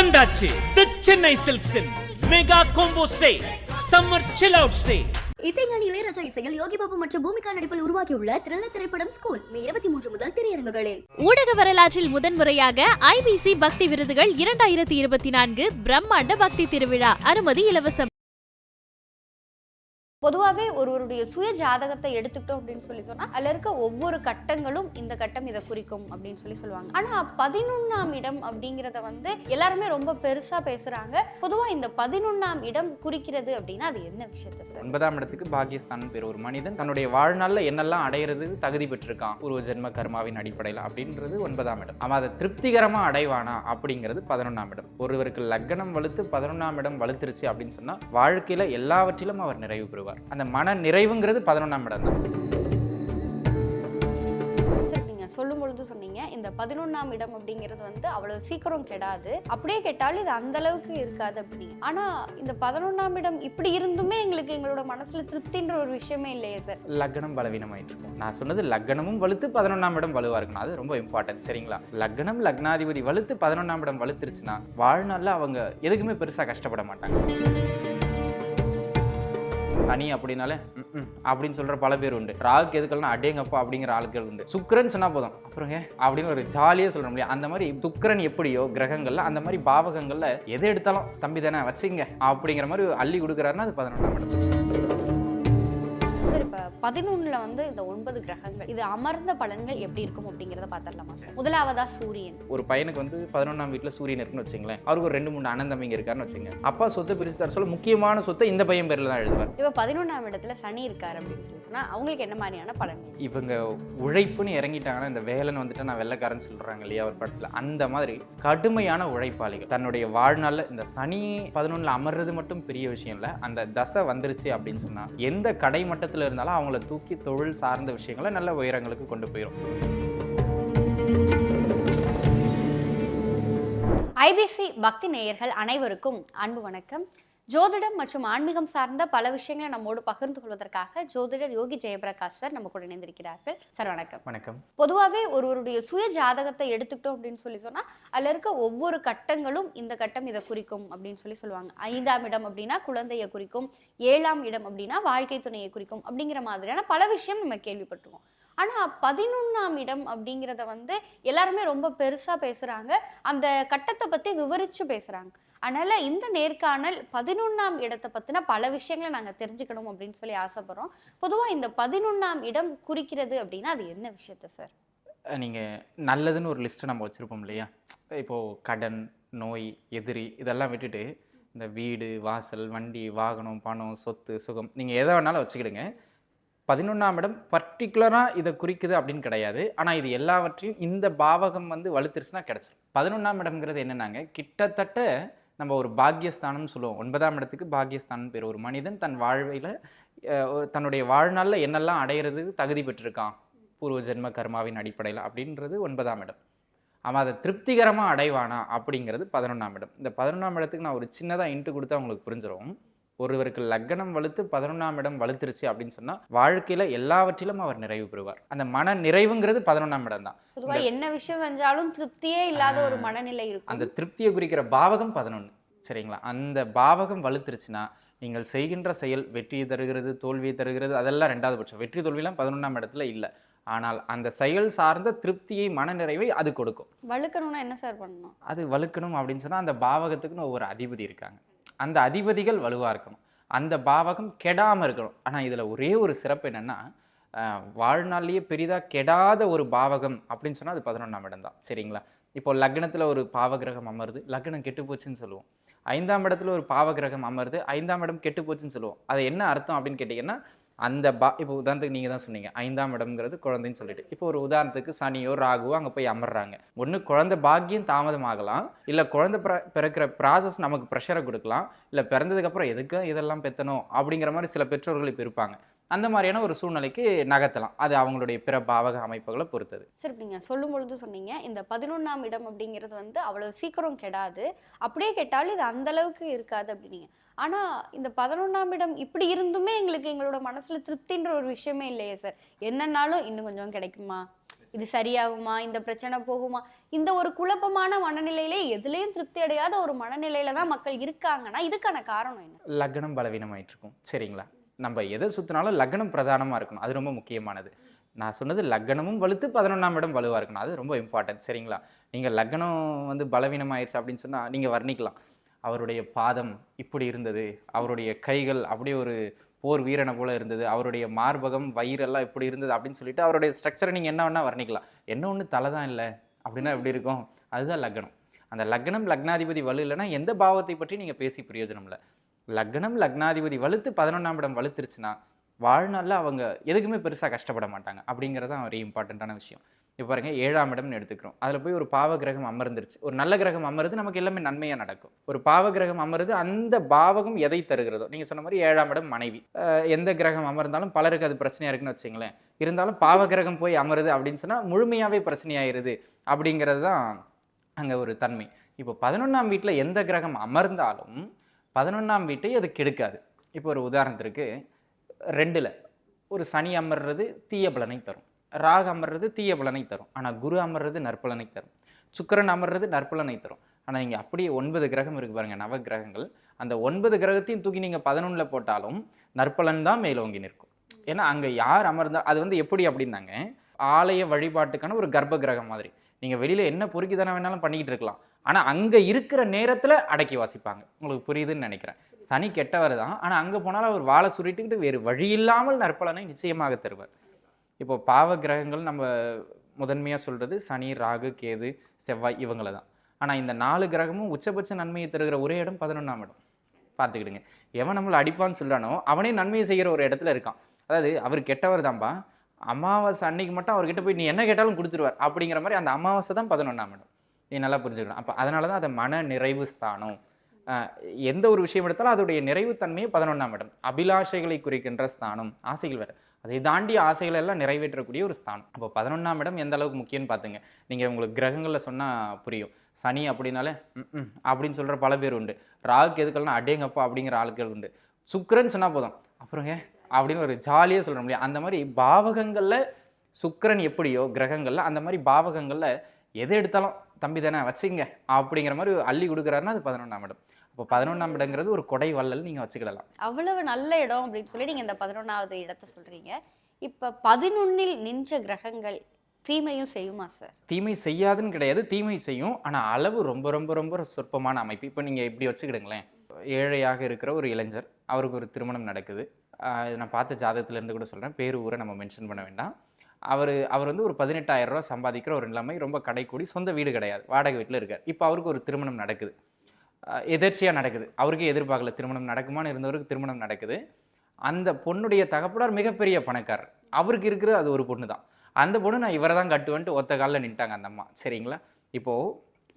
வந்தாச்சு. The Chennai சில்க்ஸின் mega combo sale summer chill out sale இசைஞானி இளையராஜா இசையில் யோகி பாபு மற்றும் பூமிகா நடிப்பில் உருவாக்கியுள்ள த்ரில்லர் திரைப்படம் ஸ்கூல் மே இருபத்தி மூன்று முதல் திரையரங்குகளில். ஊடக வரலாற்றில் முதன்முறையாக ஐபிசி பக்தி விருதுகள் இரண்டாயிரத்தி இருபத்தி நான்கு பிரம்மாண்ட பக்தி திருவிழா. அனுமதி இலவசம். பொதுவாகவே ஒருவருடைய சுய ஜாதகத்தை எடுத்துக்கிட்டோம் அப்படின்னு சொல்லி சொன்னால் அதில் இருக்க ஒவ்வொரு கட்டங்களும் இந்த கட்டம் இதை குறிக்கும் அப்படின்னு சொல்லி சொல்லுவாங்க. ஆனால் பதினொன்றாம் இடம் அப்படிங்கிறத வந்து எல்லாருமே ரொம்ப பெருசாக பேசுகிறாங்க பொதுவாக இந்த பதினொன்றாம் இடம் குறிக்கிறது அப்படின்னா அது என்ன விஷயத்த சார்? ஒன்பதாம் இடத்துக்கு பாகியஸ்தான் பேர். ஒரு மனிதன் தன்னுடைய வாழ்நாளில் என்னெல்லாம் அடையிறது தகுதி பெற்றிருக்கான்? ஒரு ஜென்ம கர்மாவின் அடிப்படையில் அப்படின்றது ஒன்பதாம் இடம். அவன் அதை திருப்திகரமாக அடைவானா அப்படிங்கிறது பதினொன்றாம் இடம். ஒருவருக்கு லக்னம் வலுத்து பதினொன்றாம் இடம் வலுத்துருச்சு அப்படின்னு சொன்னால் வாழ்க்கையில் எல்லாவற்றிலும் அவர் நிறைவு பெறுவார். அந்த மன நிறைவுங்கிறது பதினொன்றாம் இடம் தான். சொல்லும் பொழுது சொன்னீங்க இந்த பதினொன்னாம் இடம் அப்படிங்கிறது வந்து அவ்வளவு சீக்கிரம் கெடாது. அப்படியே கெட்டாலும் இது அந்த அளவுக்கு இருக்காது அப்படின்னு ஆனா இந்த பதினொன்னாம் இடம் இப்படி இருந்துமே எங்களுக்கு எங்களோட மனசுல திருப்தின்ற ஒரு விஷயமே இல்லையே சார். லக்னம் பலவீனமாயிட்டு இருக்கும் நான் சொன்னது லக்னமும் வலுத்து பதினொன்றாம் இடம் வலுவாக இருக்கணும். அது ரொம்ப இம்பார்ட்டன்ட் சரிங்களா? லக்னம் லக்னாதிபதி வலுத்து பதினொன்றாம் இடம் வலுத்துருச்சுன்னா வாழ்நாளில் அவங்க எதுக்குமே பெருசாக கஷ்டப்பட மாட்டாங்க. தனி அப்படின்னாலே அப்படின்னு சொல்ற பல பேர் உண்டு. ராகுக்கு எதுக்கெல்லாம் அடேங்கப்பா அப்படிங்கிற ஆட்கள் உண்டு. சுக்கரன் சொன்னா போதும். அப்புறம் அப்படின்னு ஒரு ஜாலியாக சொல்ல முடியும். அந்த மாதிரி சுக்கரன் எப்படியோ கிரகங்கள்ல அந்த மாதிரி பாவகங்கள்ல எதை எடுத்தாலும் தம்பி தானே வச்சுங்க அப்படிங்கிற மாதிரி அள்ளி கொடுக்குறாருன்னா அது பதினொன்றாம் இடம் பதினொன்னுல வந்து இந்த ஒன்பது கிரகங்கள் இது அமர்ந்த பலன்கள் எப்படி இருக்கும் அப்படிங்கறத பாத்திரலாமா சார் முதலாவதா சூரியன். ஒரு பையனுக்கு வந்து பதினொன்றாம் வீட்டில் சூரியன் இருக்குன்னு வச்சுங்களேன். அவருக்கு ஒரு ரெண்டு மூணு அண்ணன் தம்பிங்க இருக்காருன்னு வச்சுங்க. அப்பா சொத்தை பிரிச்சு தர சொல்ல முக்கியமான சொத்தை இந்த பையன் பேரில் தான் எழுதுவார். இப்ப பதினொன்னாம் இடத்துல சனி இருக்காரு அப்படின்னு சொல்லி சொன்னா அவங்களுக்கு என்ன மாதிரியான பலன்கள் இவங்க உழைப்புன்னு இறங்கிட்டாங்கன்னா இந்த வேலைன்னு வந்துட்டு நான் வெள்ளைக்காரன் சொல்றாங்க இல்லையா ஒரு படத்துல. அந்த மாதிரி கடுமையான உழைப்பாளிகள். தன்னுடைய வாழ்நாள்ல இந்த சனி பதினொன்றில் அமர்றது மட்டும் பெரிய விஷயம் இல்லை. அந்த தசை வந்துருச்சு அப்படின்னு சொன்னா எந்த கடை மட்டத்தில் இருந்தாலும் அவங்கள தூக்கி தொழில் சார்ந்த விஷயங்களை நல்ல உயரங்களுக்கு கொண்டு போயிடும் ஐபிசி பக்தி நேயர்கள் அனைவருக்கும் அன்பு வணக்கம். ஜோதிடம் மற்றும் ஆன்மீகம் சார்ந்த பல விஷயங்களை நம்மோடு பகிர்ந்து கொள்வதற்காக ஜோதிடர் யோகி ஜெயபிரகாஷ் சார் நம்ம கூட இணைந்திருக்கிறார்கள். சார் வணக்கம். வணக்கம். பொதுவாகவே ஒருவருடைய சுய ஜாதகத்தை எடுத்துக்கிட்டோம் அப்படின்னு சொல்லி சொன்னா அதுல இருக்க ஒவ்வொரு கட்டங்களும் இந்த கட்டம் இதை குறிக்கும் அப்படின்னு சொல்லி சொல்லுவாங்க. ஐந்தாம் இடம் அப்படின்னா குழந்தையை குறிக்கும் ஏழாம் இடம் அப்படின்னா வாழ்க்கை துணையை குறிக்கும் அப்படிங்கிற மாதிரியான பல விஷயம் நம்ம கேள்விப்பட்டிருக்கோம். ஆனால் பதினொன்றாம் இடம் அப்படிங்கிறத வந்து எல்லாருமே ரொம்ப பெருசாக பேசுகிறாங்க அந்த கட்டத்தை பற்றி விவரித்து பேசுகிறாங்க அதனால் இந்த நேர்காணல் பதினொன்றாம் இடத்தை பற்றின பல விஷயங்களை நாங்கள் தெரிஞ்சுக்கணும் அப்படின்னு சொல்லி ஆசைப்பட்றோம். பொதுவாக இந்த பதினொன்றாம் இடம் குறிக்கிறது அப்படின்னா அது என்ன விஷயத்த சார்? நீங்கள் நல்லதுன்னு ஒரு லிஸ்ட்டு நம்ம வச்சுருப்போம் இல்லையா? இப்போது கடன் நோய் எதிரி இதெல்லாம் விட்டுட்டு இந்த வீடு வாசல் வண்டி வாகனம் பணம் சொத்து சுகம் நீங்கள் எதை வேணாலும் வச்சுக்கிடுங்க. பதினொன்றாம் இடம் பர்டிகுலராக இதை குறிக்குது அப்படின்னு கிடையாது. ஆனால் இது எல்லாவற்றையும் இந்த பாவகம் வந்து வலுத்துருச்சுன்னா கிடச்சிரும். பதினொன்றாம் இடம்ங்கிறது என்னென்னாங்க? கிட்டத்தட்ட நம்ம ஒரு பாக்கியஸ்தானம்னு சொல்லுவோம். ஒன்பதாம் இடத்துக்கு பாக்கியஸ்தானம் பேர். ஒரு மனிதன் தன் வாழ்வையில் தன்னுடைய வாழ்நாளில் என்னெல்லாம் அடையிறதுக்கு தகுதி பெற்றிருக்கான்? பூர்வ ஜென்ம கர்மாவின் அடிப்படையில் அப்படின்றது ஒன்பதாம் இடம். அவன் அதை திருப்திகரமாக அடைவானா? அப்படிங்கிறது பதினொன்றாம் இடம். இந்த பதினொன்றாம் இடத்துக்கு நான் ஒரு சின்னதாக இன்ட்டு கொடுத்தா உங்களுக்கு புரிஞ்சிடும் ஒருவருக்கு லக்னம் வலுத்து பதினொன்றாம் இடம் வலுத்துருச்சு அப்படின்னு சொன்னால் வாழ்க்கையில் எல்லாவற்றிலும் அவர் நிறைவு பெறுவார். அந்த மன நிறைவுங்கிறது பதினொன்றாம் இடம் தான். பொதுவா என்ன விஷயம் செஞ்சாலும் திருப்தியே இல்லாத ஒரு மனநிலை இருக்கும். அந்த திருப்தியை குறிக்கிற பாவகம் பதினொன்று சரிங்களா? அந்த பாவகம் வலுத்துருச்சுன்னா நீங்கள் செய்கின்ற செயல் வெற்றியை தருகிறது தோல்வியை தருகிறது அதெல்லாம் ரெண்டாவது பட்சம். வெற்றி தோல்வியெல்லாம் பதினொன்றாம் இடத்துல இல்லை. ஆனால் அந்த செயல் சார்ந்த திருப்தியை மனநிறைவை அது கொடுக்கும். வழுக்கணும்னா என்ன சார் பண்ணணும்? அது வலுக்கணும் அப்படின்னு சொன்னால் அந்த பாவகத்துக்குன்னு ஒவ்வொரு அதிபதி இருக்காங்க. அந்த அதிபதிகள் வலுவாக இருக்கணும். அந்த பாவகம் கெடாமல் இருக்கணும். ஆனால் இதில் ஒரே ஒரு சிறப்பு என்னென்னா வாழ்நாள்லேயே பெரிதாக கெடாத ஒரு பாவகம் அப்படின்னு சொன்னால் அது பதினொன்றாம் இடம் தான். சரிங்களா? இப்போ லக்னத்தில் ஒரு பாவகிரகம் அமருது. லக்னம் கெட்டு போச்சுன்னு சொல்லுவோம். ஐந்தாம் இடத்துல ஒரு பாவகிரகம் அமருது. ஐந்தாம் இடம் கெட்டு போச்சுன்னு சொல்லுவோம். அது என்ன அர்த்தம் அப்படின்னு கேட்டிங்கன்னா அந்த பா இப்போ உதாரணத்துக்கு நீங்கள் தான் சொன்னீங்க ஐந்தாம் இடம்ங்கிறது குழந்தைன்னு சொல்லிட்டு. இப்போ ஒரு உதாரணத்துக்கு சனியோ ராகுவோ அங்கே போய் அமர்றாங்க. ஒன்று குழந்தை பாக்கியம் தாமதமாகலாம் இல்லை குழந்தை பிற பிறக்கிற ப்ராசஸ் நமக்கு ப்ரெஷரை கொடுக்கலாம் இல்லை பிறந்ததுக்கப்புறம் எதுக்கு இதெல்லாம் பெத்தணும் அப்படிங்கிற மாதிரி சில பெற்றோர்கள் இப்போ இருப்பாங்க. அந்த மாதிரியான ஒரு சூழ்நிலைக்கு நகர்த்தலாம். அது அவங்களுடைய பிற பாவக அமைப்புகளை பொறுத்தது. சரி நீங்கள் நீங்க சொல்லும் பொழுது சொன்னீங்க இந்த பதினொன்னாம் இடம் அப்படிங்கிறது வந்து அவ்வளவு சீக்கிரம் கெடாது அப்படியே கெட்டாலும் இது அந்த அளவுக்கு இருக்காது அப்படின்னீங்க. ஆனால் இந்த பதினொன்றாம் இடம் இப்படி இருந்துமே எங்களுக்கு எங்களோட மனசில் திருப்தின்ற ஒரு விஷயமே இல்லையே சார். என்னன்னாலும் இன்னும் கொஞ்சம் கிடைக்குமா? இது சரியாகுமா? இந்த பிரச்சனை போகுமா? இந்த ஒரு குழப்பமான மனநிலையிலே எதுலேயும் திருப்தி அடையாத ஒரு மனநிலையில தான் மக்கள் இருக்காங்கன்னா இதுக்கான காரணம் என்ன? லக்னம் பலவீனமாயிட்டு இருக்கும் சரிங்களா? நம்ம எதை சுற்றினாலும் லக்னம் பிரதானமாக இருக்கணும். அது ரொம்ப முக்கியமானது. நான் சொன்னது லக்னமும் வலுத்து பதினொன்றாம் இடம் வலுவாக இருக்கணும். அது ரொம்ப இம்பார்ட்டன்ட் சரிங்களா? நீங்கள் லக்னம் வந்து பலவீனமாயிருச்சு அப்படின்னு சொன்னால் நீங்கள் வர்ணிக்கலாம். அவருடைய பாதம் இப்படி இருந்தது அவருடைய கைகள் அப்படியே ஒரு போர் வீரனை போல இருந்தது அவருடைய மார்பகம் வயிறெல்லாம் இப்படி இருந்தது அப்படின்னு சொல்லிட்டு அவருடைய ஸ்ட்ரக்சரை நீங்கள் என்ன வேணால் வர்ணிக்கலாம். என்ன ஒன்று தலை தான் இல்லை அப்படின்னா எப்படி இருக்கும்? அதுதான் லக்னம். அந்த லக்னம் லக்னாதிபதி வலு இல்லைன்னா எந்த பாவத்தை பற்றி நீங்கள் பேசி பிரயோஜனம் இல்லை. லக்னம் லக்னாதிபதி வலுத்து பதினொன்றாம் இடம் வலுத்துருச்சுன்னா வாழ்நாளில் அவங்க எதுக்குமே பெருசாக கஷ்டப்பட மாட்டாங்க அப்படிங்கிறது தான் ஒரு இம்பார்ட்டண்ட்டான விஷயம். இப்போ பாருங்கள் ஏழாம் இடம்னு எடுத்துக்கிறோம். அதில் போய் ஒரு பாவ கிரகம் அமர்ந்துருச்சு. ஒரு நல்ல கிரகம் அமருது நமக்கு எல்லாமே நன்மையாக நடக்கும். ஒரு பாவ கிரகம் அமருது அந்த பாவகம் எதை தருகிறதோ நீங்கள் சொன்ன மாதிரி ஏழாம் இடம் மனைவி. எந்த கிரகம் அமர்ந்தாலும் பலருக்கு அது பிரச்சனையாக இருக்குன்னு வச்சுங்களேன். இருந்தாலும் பாவ கிரகம் போய் அமருது அப்படின்னு சொன்னால் முழுமையாகவே பிரச்சனையாயிருது அப்படிங்கிறது தான் அங்கே ஒரு தன்மை. இப்போ பதினொன்றாம் வீட்டில் எந்த கிரகம் அமர்ந்தாலும் பதினொன்றாம் வீட்டை அது கெடுக்காது. இப்போ ஒரு உதாரணத்திற்கு ரெண்டில் ஒரு சனி அமர்றது தீய பலனை தரும். ராகு அமர்றது தீய பலனை தரும். ஆனால் குரு அமர்றது நற்பலனை தரும். சுக்கிரன் அமர்றது நற்பலனை தரும். ஆனால் நீங்கள் அப்படியே ஒன்பது கிரகம் இருக்கு பாருங்க நவ கிரகங்கள். அந்த ஒன்பது கிரகத்தையும் தூக்கி நீங்கள் பதினொன்றில் போட்டாலும் நற்பலன் தான் மேலோங்கி நிற்கும். ஏன்னா அங்கே யார் அமர்ந்தால் அது வந்து எப்படி அப்படின்னாங்க ஆலய வழிபாட்டுக்கான ஒரு கர்ப்ப கிரகம் மாதிரி. நீங்கள் வெளியில் என்ன பொறுக்கி தானே வேணாலும் பண்ணிக்கிட்டு இருக்கலாம். ஆனால் அங்கே இருக்கிற நேரத்தில் அடக்கி வாசிப்பாங்க. உங்களுக்கு புரியுதுன்னு நினைக்கிறேன். சனி கெட்டவர் தான். ஆனால் அங்கே போனாலும் அவர் வாழை சுருட்டிக்கிட்டு வேறு வழி இல்லாமல் நற்பலனை நிச்சயமாக தருவார். இப்போ பாவ கிரகங்கள் நம்ம முதன்மையாக சொல்கிறது சனி ராகு கேது செவ்வாய் இவங்களை தான். ஆனால் இந்த நாலு கிரகமும் உச்சபட்ச நன்மையை தருகிற ஒரே இடம் பதினொன்றாம் இடம். பார்த்துக்கிடுங்க. எவன் நம்மளை அடிப்பான்னு சொல்கிறானோ அவனே நன்மையை செய்கிற ஒரு இடத்துல இருக்கான். அதாவது அவர் கெட்டவர் தான்பா. அமாவாசை அன்னைக்கு மட்டும் அவர்கிட்ட போய் நீ என்ன கேட்டாலும் கொடுத்துருவார். அப்படிங்கிற மாதிரி அந்த அமாவாசை தான் பதினொன்றாம் இடம். நீ நல்லா புரிஞ்சுக்கணும். அப்போ அதனால தான் அதை மன நிறைவு ஸ்தானம். எந்த ஒரு விஷயம் எடுத்தாலும் அதோடைய நிறைவுத்தன்மையை பதினொன்றாம் இடம். அபிலாஷைகளை குறிக்கின்ற ஸ்தானம். ஆசைகள் வேறு. அதை தாண்டி ஆசைகளை எல்லாம் நிறைவேற்றக்கூடிய ஒரு ஸ்தானம். அப்போ பதினொன்றாம் இடம் எந்த அளவுக்கு முக்கியம்னு பார்த்துங்க நீங்கள் உங்களுக்கு கிரகங்களில் சொன்னால் புரியும். சனி அப்படின்னாலே ம், ம் அப்படின்னு சொல்கிற பல பேர் உண்டு. ராகுக்கு எதுக்கெல்லாம் அடேங்கப்பா அப்படிங்கிற ஆட்கள் உண்டு. சுக்கிரன் சொன்னால் போதும். அப்புறங்க அப்படின்னு ஒரு ஜாலியாக சொல்கிற முடியும். அந்த மாதிரி பாவகங்களில் சுக்கரன் எப்படியோ கிரகங்களில் அந்த மாதிரி பாவகங்களில் எது எடுத்தாலும் தம்பி தானே வச்சுங்க அப்படிங்கிற மாதிரி அள்ளி கொடுக்குறாருன்னா அது பதினொன்றாம் இடம். அப்போ பதினொன்றாம் இடங்கிறது ஒரு கொடை வள்ளல் நீங்கள் வச்சுக்கிடலாம். அவ்வளவு நல்ல இடம் அப்படின்னு சொல்லி நீங்க இந்த பதினொன்னாவது இடத்தை சொல்றீங்க. இப்ப பதினொன்னில் நின்ற கிரகங்கள் தீமையும் செய்யுமா சார்? தீமை செய்யாதுன்னு கிடையாது தீமை செய்யும். ஆனால் அளவு ரொம்ப ரொம்ப ரொம்ப சொற்பமான அமைப்பு. இப்போ நீங்கள் இப்படி வச்சுக்கிடுங்களேன். ஏழையாக இருக்கிற ஒரு இளைஞர் அவருக்கு ஒரு திருமணம் நடக்குது. இது நான் பார்த்த ஜாதகத்திலேருந்து கூட சொல்கிறேன் பேரு ஊரை நம்ம மென்ஷன் பண்ண வேண்டாம். அவர் அவர் வந்து ஒரு 18000 ரூபாய் சம்பாதிக்கிற ஒரு நிலைமை ரொம்ப கடைக்கூடி. சொந்த வீடு கிடையாது. வாடகை வீட்டில் இருக்கார். இப்போ அவருக்கு ஒரு திருமணம் நடக்குது. எதிர்ச்சியாக நடக்குது. அவருக்கே எதிர்பார்க்கல திருமணம் நடக்குமான்னு இருந்தவருக்கு திருமணம் நடக்குது. அந்த பொண்ணுடைய தகப்பனார் மிகப்பெரிய பணக்காரர். அவருக்கு இருக்கிறது அது ஒரு பொண்ணு தான். அந்த பொண்ணு நான் இவரை தான் கட்டுவேன்ட்டு ஒத்த காலில் நின்ட்டாங்க அந்த அம்மா. சரிங்களா? இப்போது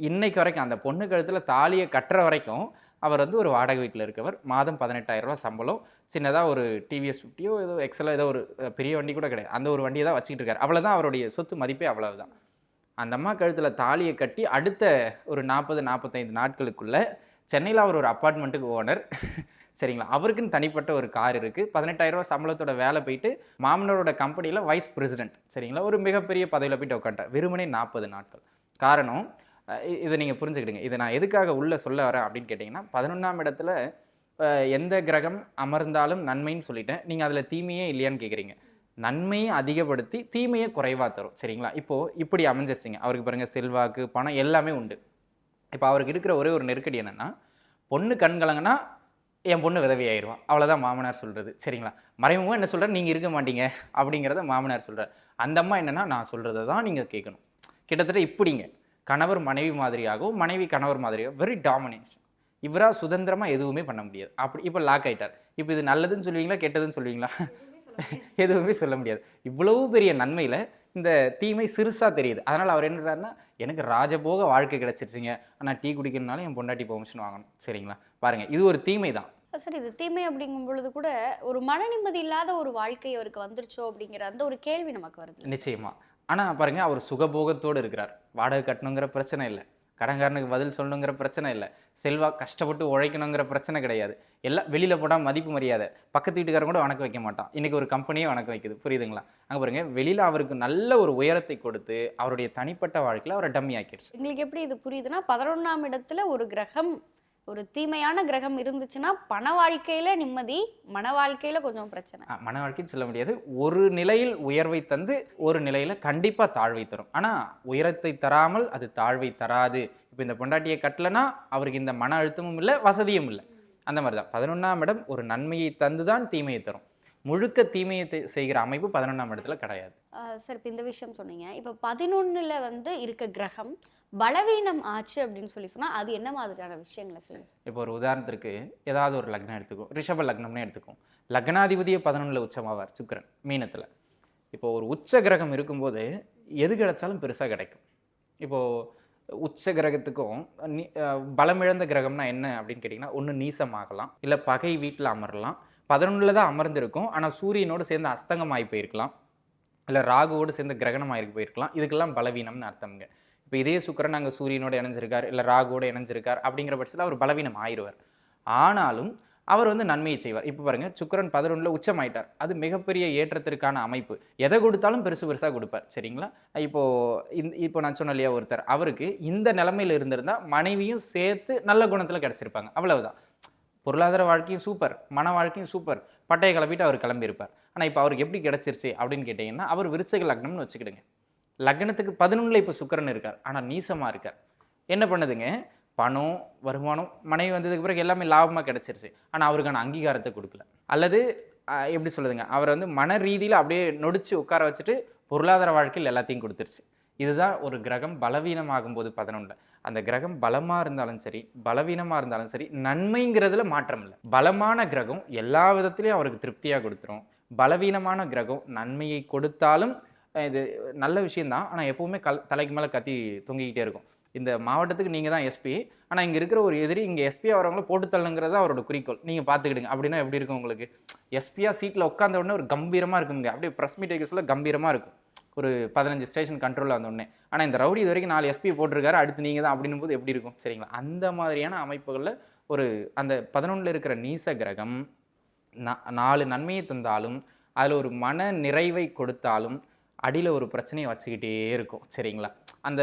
இன்னைக்கு வரைக்கும் அந்த பொண்ணு கழுத்தில் தாலியை கட்டுற வரைக்கும் அவர் வந்து ஒரு வாடகை வீட்டில் இருக்கவர். மாதம் பதினெட்டாயிரம் ரூபா சம்பளம். சின்னதாக ஒரு டிவிஎஸ் ஃபிஃப்டியோ ஏதோ எக்ஸலோ ஏதோ ஒரு பெரிய வண்டி கூட கிடையாது. அந்த ஒரு வண்டியை தான் வச்சுக்கிட்டு இருக்காரு. அவ்வளோதான் அவருடைய சொத்து மதிப்பே அவ்வளவுதான். அந்த அம்மா கழுத்தில் தாலியை கட்டி அடுத்த ஒரு நாற்பது நாற்பத்தைந்து நாட்களுக்குள்ளே சென்னையில் அவர் ஒரு அப்பார்ட்மெண்ட்டுக்கு ஓனர். சரிங்களா? அவருக்குன்னு தனிப்பட்ட ஒரு கார் இருக்குது பதினெட்டாயிரம் ரூபாய் சம்பளத்தோட வேலை போயிட்டு மாமனரோட கம்பெனியில் வைஸ் பிரசிடென்ட் சரிங்களா? ஒரு மிகப்பெரிய பதவியில் போயிட்டு உட்காண்டார் வெறுமனே நாற்பது நாட்கள். காரணம் இதை நீங்கள் புரிஞ்சுக்கிடுங்க. இதை நான் எதுக்காக உள்ளே சொல்ல வரேன் அப்படின்னு கேட்டிங்கன்னா பதினொன்றாம் இடத்துல எந்த கிரகம் அமர்ந்தாலும் நன்மைன்னு சொல்லிட்டேன். நீங்கள் அதில் தீமையே இல்லையான்னு கேட்குறீங்க நன்மையை அதிகப்படுத்தி தீமையை குறைவாக தரும். சரிங்களா? இப்போது இப்படி அமைஞ்சிருச்சிங்க. அவருக்கு பாருங்கள் செல்வாக்கு பணம் எல்லாமே உண்டு. இப்போ அவருக்கு இருக்கிற ஒரே ஒரு நெருக்கடி என்னென்னா பொண்ணு கண்கலங்கன்னா என் பொண்ணு விதவி ஆயிடுவான் அவ்வளோதான் மாமனார் சொல்கிறது சரிங்களா? மறைமுகமாக என்ன சொல்கிறார் நீங்கள் இருக்க மாட்டீங்க. அப்படிங்கிறத மாமனார் சொல்கிறார் அந்த அம்மா என்னென்னா நான் சொல்கிறத தான் நீங்கள் கேட்கணும். கிட்டத்தட்ட இப்படிங்க. கணவர் மனைவி மாதிரியாகவும் மனைவி கணவர் மாதிரியாகவும் வெரி டாமினேஷன் இவராக சுதந்திரமாக எதுவுமே பண்ண முடியாது. அப்படி இப்போ லாக் ஆயிட்டார். இப்போ இது நல்லதுன்னு சொல்லுவீங்களா கெட்டதுன்னு சொல்லுவீங்களா? எதுவுமே சொல்ல முடியாது. இவ்வளவு பெரிய நன்மையில் இந்த தீமை சிறுசாக தெரியுது. அதனால் அவர் என்னறாருன்னா எனக்கு ராஜபோக வாழ்க்கை கிடச்சிருச்சுங்க. ஆனால் டீ குடிக்கணும்னாலும் என் பொண்டாட்டி பெர்மிஷன் வாங்கணும். சரிங்களா? பாருங்கள் இது ஒரு தீமை தான். சார் இது தீமை அப்படிங்கும் பொழுது கூட ஒரு மன நிம்மதி இல்லாத ஒரு வாழ்க்கை அவருக்கு வந்துருச்சோ அப்படிங்கிற அந்த ஒரு கேள்வி நமக்கு வருது நிச்சயமா. ஆனால் பாருங்க அவர் சுகபோகத்தோடு இருக்கிறார். வாடகை கட்டணுங்கிற பிரச்சனை இல்லை. கடன்காரனுக்கு பதில் சொல்லணுங்கிற பிரச்சனை இல்லை. செல்வா கஷ்டப்பட்டு உழைக்கணுங்கிற பிரச்சனை கிடையாது. எல்லாம் வெளியில் போட்டால் மதிப்பு மரியாதை. பக்கத்து வீட்டுக்காரன் கூட வணக்கம் வைக்க மாட்டான். இன்றைக்கி ஒரு கம்பெனியே வணக்கம் வைக்குது. புரியுதுங்களா? அங்கே பாருங்க வெளியில் அவருக்கு நல்ல ஒரு உயரத்தை கொடுத்து அவருடைய தனிப்பட்ட வாழ்க்கையில் அவரை டம்மி ஆக்கிடுச்சு எங்களுக்கு எப்படி இது புரியுதுன்னா பதினொன்றாம் இடத்துல ஒரு கிரகம் ஒரு தீமையான கிரகம் இருந்துச்சுன்னா பண வாழ்க்கையில நிம்மதி மன வாழ்க்கையில கொஞ்சம் பிரச்சனை. மன வாழ்க்கைன்னு சொல்ல முடியாது. ஒரு நிலையில் உயர்வை தந்து ஒரு நிலையில் கண்டிப்பாக தாழ்வை தரும். ஆனால் உயரத்தை தராமல் அது தாழ்வை தராது. இப்போ இந்த பொண்டாட்டியை கட்டலைன்னா அவருக்கு இந்த மன அழுத்தமும் இல்லை வசதியும் இல்லை. அந்த மாதிரி தான் பதினொன்றாம் இடம் ஒரு நன்மையை தந்து தான் தீமையை தரும். முழுக்க தீமையை செய்கிற அமைப்பு பதினொன்றாம் இடத்துல கிடையாது. சரி இப்போ இந்த விஷயம் சொன்னீங்க. இப்போ பதினொன்னுல வந்து இருக்க கிரகம் பலவீனம் ஆச்சு அப்படின்னு சொல்லி சொன்னா அது என்ன மாதிரியான விஷயங்களை செய்யும்? இப்போ ஒரு உதாரணத்திற்கு ஏதாவது ஒரு லக்னம் எடுத்துக்கும் ரிஷப லக்னம்னே எடுத்துக்கும் லக்னாதிபதியை பதினொன்றில் உச்சமாவார் சுக்கிரன் மீனத்தில். இப்போ ஒரு உச்ச கிரகம் இருக்கும்போது எது கிடைச்சாலும் பெருசாக கிடைக்கும். இப்போது உச்ச கிரகத்துக்கும் பலமிழந்த கிரகம்னா என்ன அப்படின்னு கேட்டிங்கன்னா ஒன்று நீசமாகலாம் இல்லை பகை வீட்டில் அமரலாம் பதினொன்றில் தான் அமர்ந்திருக்கும். ஆனால் சூரியனோடு சேர்ந்து அஸ்தங்கமாகி போயிருக்கலாம். இல்லை ராகுவோடு சேர்ந்து கிரகணமாயிருக்கு போயிருக்கலாம். இதுக்கெல்லாம் பலவீனம்னு அர்த்தம்ங்க. இப்போ இதே சுக்கிரன் அங்கே சூரியனோட இணைஞ்சிருக்கார் இல்லை ராகுவோட இணைஞ்சிருக்கார் அப்படிங்கிற பட்சத்தில் அவர் பலவீனம் ஆயிடுவார் ஆனாலும் அவர் வந்து நன்மையை செய்வார். இப்போ பாருங்க சுக்கிரன் பதினொன்றில் உச்சமாயிட்டார். அது மிகப்பெரிய ஏற்றத்திற்கான அமைப்பு. எதை கொடுத்தாலும் பெருசு பெருசாக கொடுப்பார். சரிங்களா? இப்போது இந்த இப்போ நான் சொன்ன இல்லையா ஒருத்தர். அவருக்கு இந்த நிலமையில் இருந்திருந்தால் மனைவியும் சேர்த்து நல்ல குணத்தில் கிடச்சிருப்பாங்க. அவ்வளவுதான். பொருளாதார வாழ்க்கையும் சூப்பர் மன வாழ்க்கையும் சூப்பர் பட்டையை கிளப்பிட்டு அவர் கிளம்பியிருப்பார். ஆனால் இப்போ அவருக்கு எப்படி கிடச்சிருச்சு அப்படின்னு கேட்டிங்கன்னா அவர் விருச்சக லக்னம்னு வச்சுக்கிடுங்க. லக்னத்துக்கு பதினொன்றில் இப்போ சுக்கரன் இருக்கார். ஆனால் நீசமாக இருக்கார். என்ன பண்ணுதுங்க? பணம் வருமானம் மனைவி வந்ததுக்கு பிறகு எல்லாமே லாபமாக கிடச்சிருச்சு. ஆனால் அவருக்கான அங்கீகாரத்தை கொடுக்கல. அல்லது எப்படி சொல்லுதுங்க? அவரை வந்து மன ரீதியில் அப்படியே நொடிச்சு உட்கார வச்சுட்டு பொருளாதார வாழ்க்கையில் எல்லாத்தையும் கொடுத்துருச்சு. இதுதான் ஒரு கிரகம் பலவீனமாகும் போது பதினொன்றில் அந்த கிரகம் பலமாக இருந்தாலும் சரி பலவீனமாக இருந்தாலும் சரி நன்மைங்கிறதுல மாற்றம் இல்லை. பலமான கிரகம் எல்லா விதத்திலையும் அவருக்கு திருப்தியாக கொடுத்துரும். பலவீனமான கிரகம் நன்மையை கொடுத்தாலும் இது நல்ல விஷயம்தான். ஆனால் எப்பவுமே கல் தலைக்கு மேலே கத்தி தொங்கிக்கிட்டே இருக்கும். இந்த மாவட்டத்துக்கு நீங்கள் தான் எஸ்பி ஆனால் இங்கே இருக்கிற ஒரு எதிரி இங்கே எஸ்பி வரவங்கள போட்டு தள்ளுங்கிறது அவரோட குறிக்கோள். நீங்கள் பார்த்துக்கிடுங்க அப்படின்னா எப்படி இருக்கும் உங்களுக்கு? எஸ்பியாக சீட்டில் உட்காந்த உடனே ஒரு கம்பீரமாக இருக்குங்க. அப்படியே ப்ரெஸ் மீட் வைக்க சொல்ல கம்பீரமாக இருக்கும். ஒரு பதினஞ்சு ஸ்டேஷன் கண்ட்ரோலில் வந்தோடனே ஆனால் இந்த ரவுடி இது வரைக்கும் நாலு எஸ்பி போட்டிருக்காரு அடுத்து நீங்கள் தான் அப்படின்னும் போது எப்படி இருக்கும்? சரிங்களா? அந்த மாதிரியான அமைப்புகளில் ஒரு அந்த பதினொன்றில் இருக்கிற நீச கிரகம் நாலு நன்மையை தந்தாலும் அதில் ஒரு மன நிறைவை கொடுத்தாலும் அடியில் ஒரு பிரச்சனையை வச்சுக்கிட்டே இருக்கும். சரிங்களா? அந்த